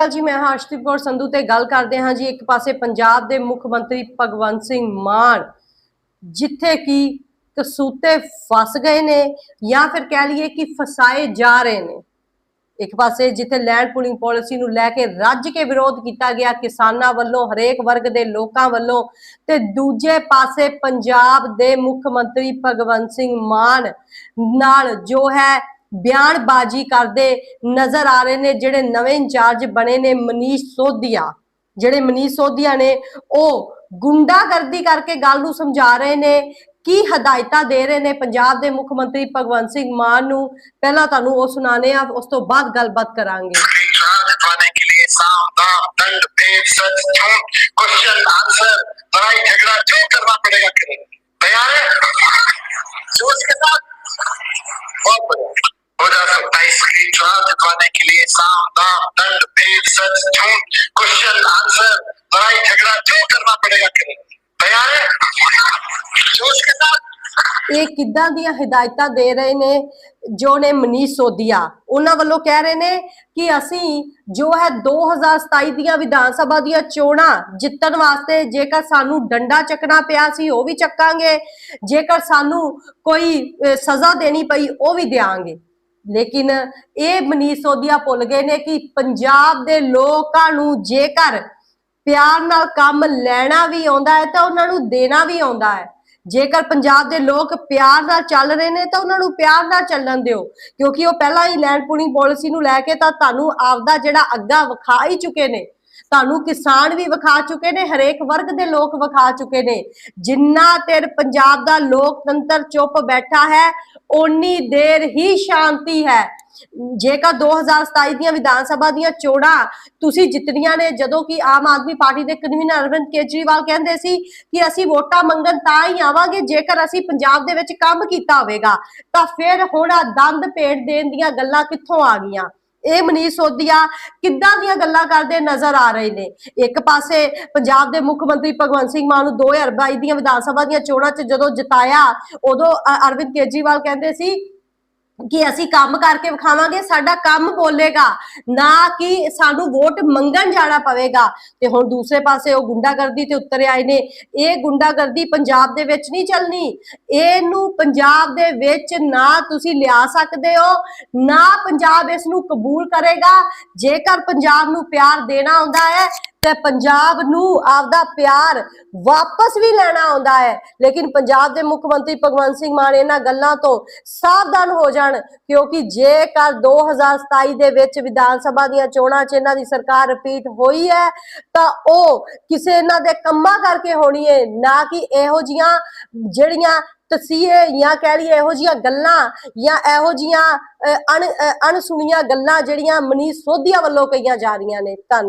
ਸਤਿ ਜੀ, ਮੈਂ ਹਰਸ਼ਦੀਪ ਕੌਰ ਸੰਧੂ ਤੇ ਗੱਲ ਕਰਦੇ ਹਾਂ ਜੀ, ਇੱਕ ਪਾਸੇ ਪੰਜਾਬ ਦੇ ਮੁੱਖ ਮੰਤਰੀ ਭਗਵੰਤ ਸਿੰਘ ਮਾਨ, ਜਿੱਥੇ ਕਿ ਕਸੂਤੇ ਫਸ ਗਏ ਨੇ ਜਾਂ ਫਿਰ ਕਹਿ ਲਈਏ ਕਿ ਫਸਾਏ ਜਾ ਰਹੇ ਨੇ। ਇੱਕ ਪਾਸੇ ਜਿੱਥੇ ਲੈਂਡ ਪੂਲਿੰਗ ਪਾਲਿਸੀ ਨੂੰ ਲੈ ਕੇ ਰੱਜ ਕੇ ਵਿਰੋਧ ਕੀਤਾ ਗਿਆ ਕਿਸਾਨਾਂ ਵੱਲੋਂ, ਹਰੇਕ ਵਰਗ ਦੇ ਲੋਕਾਂ ਵੱਲੋਂ ਤੇ ਦੂਜੇ ਪਾਸੇ ਪੰਜਾਬ ਦੇ ਮੁੱਖ ਮੰਤਰੀ ਭਗਵੰਤ ਸਿੰਘ ਮਾਨ ਨਾਲ ਜੋ ਹੈ ਬਿਆਨਬਾਜ਼ੀ ਕਰਦੇ ਨਜ਼ਰ ਆ ਰਹੇ ਨੇ ਜਿਹੜੇ ਨਵੇਂ ਇੰਚਾਰਜ ਬਣੇ ਨੇ ਮਨੀਸ਼ ਸੋਧੀਆ ਜਿਹੜੇ ਮਨੀਸ਼ ਸੋਧੀਆ ਨੇ ਉਹ ਗੁੰਡਾਗਰਦੀ ਕਰਕੇ ਗੱਲ ਨੂੰ ਸਮਝਾ ਰਹੇ ਨੇ ਕੀ ਹਦਾਇਤਾਂ ਦੇ ਰਹੇ ਨੇ ਪੰਜਾਬ ਦੇ ਮੁੱਖ ਮੰਤਰੀ ਭਗਵੰਤ ਸਿੰਘ ਮਾਨ ਨੂੰ ਪਹਿਲਾਂ ਤੁਹਾਨੂੰ ਉਹ ਸੁਣਾਣੇ ਆ ਉਸ ਤੋਂ ਬਾਅਦ ਗੱਲਬਾਤ ਕਰਾਂਗੇ चार्ज पाने के लिए साम दाम दंड भेद सच झूठ क्वेश्चन आंसर लड़ाई झगड़ा जो करना पड़ेगा करेंगे तैयार है जोश के साथ बहुत बढ़िया हो जा सकता है इसकी चार्ज पाने के लिए साम दाम दंड भेद सच झूठ क्वेश्चन आंसर लड़ाई झगड़ा जो करना पड़ेगा करेंगे तैयार है जोश के साथ ਇਹ ਕਿੱਦਾਂ ਦੀਆਂ ਹਦਾਇਤਾਂ ਦੇ ਰਹੇ ਨੇ ਜੋ ਨੇ ਮਨੀਸ਼ ਸੋਧੀਆ ਉਹਨਾਂ ਵੱਲੋਂ ਕਹਿ ਰਹੇ ਨੇ ਕਿ ਅਸੀਂ ਜੋ ਹੈ 2027 ਦੀਆਂ ਵਿਧਾਨ ਸਭਾ ਦੀਆਂ ਚੋਣਾਂ ਜਿੱਤਣ ਵਾਸਤੇ ਜੇਕਰ ਸਾਨੂੰ ਡੰਡਾ ਚੱਕਣਾ ਪਿਆ ਸੀ ਉਹ ਵੀ ਚੱਕਾਂਗੇ ਜੇਕਰ ਸਾਨੂੰ ਕੋਈ ਅਹ, ਸਜ਼ਾ ਦੇਣੀ ਪਈ ਉਹ ਵੀ ਦੇਾਂਗੇ ਲੇਕਿਨ ਇਹ ਮਨੀਸ਼ ਸੋਧੀਆ ਭੁੱਲ ਗਏ ਨੇ ਕਿ ਪੰਜਾਬ ਦੇ ਲੋਕਾਂ ਨੂੰ ਜੇਕਰ ਪਿਆਰ ਨਾਲ ਕੰਮ ਲੈਣਾ ਵੀ ਆਉਂਦਾ ਹੈ ਤਾਂ ਉਹਨਾਂ ਨੂੰ ਦੇਣਾ ਵੀ ਆਉਂਦਾ ਹੈ। ਜੇਕਰ ਪੰਜਾਬ ਦੇ ਲੋਕ ਪਿਆਰ ਨਾਲ ਚੱਲ ਰਹੇ ਨੇ ਤਾਂ ਉਹਨਾਂ ਨੂੰ ਪਿਆਰ ਨਾਲ ਚੱਲਣ ਦਿਓ, ਕਿਉਂਕਿ ਉਹ ਪਹਿਲਾਂ ਹੀ ਲੈਂਡ ਪੂਲਿੰਗ ਪਾਲਿਸੀ ਨੂੰ ਲੈ ਕੇ ਤਾਂ ਤੁਹਾਨੂੰ ਆਪਦਾ ਜਿਹੜਾ ਅੱਗਾ ਵਿਖਾ ਹੀ ਚੁੱਕੇ ਨੇ। ਤੁਹਾਨੂੰ ਕਿਸਾਨ ਵੀ ਵਿਖਾ ਚੁੱਕੇ ਨੇ, ਹਰੇਕ ਵਰਗ ਦੇ ਲੋਕ ਵਿਖਾ ਚੁੱਕੇ ਨੇ। ਜਿੰਨਾ ਚਿਰ ਪੰਜਾਬ ਦਾ ਲੋਕਤੰਤਰ ਚੁੱਪ ਬੈਠਾ ਹੈ, ਓਨੀ ਦੇਰ ਹੀ ਸ਼ਾਂਤੀ ਹੈ। ਜੇਕਰ 2027 ਦੀਆਂ ਵਿਧਾਨ ਸਭਾ ਦੀਆਂ ਚੋਣਾਂ ਤੁਸੀਂ ਜਿੱਤਣੀਆਂ ਨੇ, ਜਦੋਂ ਕਿ ਆਮ ਆਦਮੀ ਪਾਰਟੀ ਦੇ ਕਨਵੀਨਰ ਅਰਵਿੰਦ ਕੇਜਰੀਵਾਲ ਕਹਿੰਦੇ ਸੀ ਕਿ ਅਸੀਂ ਵੋਟਾਂ ਮੰਗਣ ਤਾਂ ਹੀ ਆਵਾਂਗੇ, ਜੇਕਰ ਅਸੀਂ ਪੰਜਾਬ ਦੇ ਵਿੱਚ ਕੰਮ ਕੀਤਾ ਹੋਵੇਗਾ, ਤਾਂ ਫਿਰ ਹੁਣ ਦੰਦ ਪੇੜ ਦੇਣ ਦੀਆਂ ਗੱਲਾਂ ਕਿੱਥੋਂ ਆ ਗਈਆਂ? ਇਹ ਮਨੀਸ਼ ਸੋਧੀਆ ਕਿੱਦਾਂ ਦੀਆਂ ਗੱਲਾਂ ਕਰਦੇ ਨਜ਼ਰ ਆ ਰਹੇ ਨੇ? ਇੱਕ ਪਾਸੇ ਪੰਜਾਬ ਦੇ ਮੁੱਖ ਮੰਤਰੀ ਭਗਵੰਤ ਸਿੰਘ ਮਾਨ ਨੂੰ 2022 ਦੀਆਂ ਵਿਧਾਨ ਸਭਾ ਦੀਆਂ ਚੋਣਾਂ 'ਚ ਜਦੋਂ ਜਿਤਾਇਆ, ਉਦੋਂ ਅ- ਅਰਵਿੰਦ ਕੇਜਰੀਵਾਲ ਕਹਿੰਦੇ ਸੀ ਕਿ ਅਸੀਂ ਕੰਮ ਕਰਕੇ ਵਿਖਾਵਾਂਗੇ, ਸਾਡਾ ਕੰਮ ਬੋਲੇਗਾ, ਨਾ ਕਿ ਸਾਨੂੰ ਵੋਟ ਮੰਗਣ ਜਾਣਾ ਪਵੇਗਾ। ਤੇ ਹੁਣ ਦੂਸਰੇ ਪਾਸੇ ਉਹ ਗੁੰਡਾਗਰਦੀ ਤੇ ਉਤਰ ਆਏ ਨੇ। ਇਹ ਗੁੰਡਾਗਰਦੀ ਪੰਜਾਬ ਦੇ ਵਿੱਚ ਨਹੀਂ ਚੱਲਣੀ। ਇਹਨੂੰ ਪੰਜਾਬ ਦੇ ਵਿੱਚ ਨਾ ਤੁਸੀਂ ਲਿਆ ਸਕਦੇ ਹੋ, ਨਾ ਪੰਜਾਬ ਇਸ ਨੂੰ ਕਬੂਲ ਕਰੇਗਾ। ਜੇਕਰ ਪੰਜਾਬ ਨੂੰ ਪਿਆਰ ਦੇਣਾ ਹੁੰਦਾ ਹੈ ਤੇ ਪੰਜਾਬ ਨੂੰ ਆਪਦਾ ਪਿਆਰ ਵਾਪਸ ਵੀ ਲੈਣਾ ਆਉਂਦਾ ਹੈ। ਲੇਕਿਨ ਪੰਜਾਬ ਦੇ ਮੁੱਖ ਮੰਤਰੀ ਭਗਵੰਤ ਸਿੰਘ ਮਾਨ ਇਹਨਾਂ ਗੱਲਾਂ ਤੋਂ ਸਾਵਧਾਨ ਹੋ ਜਾਣ, ਕਿਉਂਕਿ ਜੇਕਰ 2027 ਦੇ ਵਿੱਚ ਵਿਧਾਨ ਸਭਾ ਦੀਆਂ ਚੋਣਾਂ 'ਚ ਇਹਨਾਂ ਦੀ ਸਰਕਾਰ ਰਿਪੀਟ ਹੋਈ ਹੈ, ਤਾਂ ਉਹ ਕਿਸੇ ਇਹਨਾਂ ਦੇ ਕੰਮਾਂ ਕਰਕੇ ਹੋਣੀ ਹੈ ਨਾ ਕਿ ਇਹੋ ਜੀਆਂ ਜਿਹੜੀਆਂ ਤਸੀਹੇ ਜਾਂ ਕਹਿ ਲਈਏ ਇਹੋ ਜੀਆਂ ਗੱਲਾਂ ਜਾਂ ਇਹੋ ਜੀਆਂ ਅਣ ਅਣਸੁਣੀਆਂ ਗੱਲਾਂ ਜਿਹੜੀਆਂ ਮਨੀਸ਼ ਸੋਧੀਆ ਵੱਲੋਂ ਕਹੀਆਂ ਜਾ ਰਹੀਆਂ ਨੇ। ਧੰਨਵਾਦ।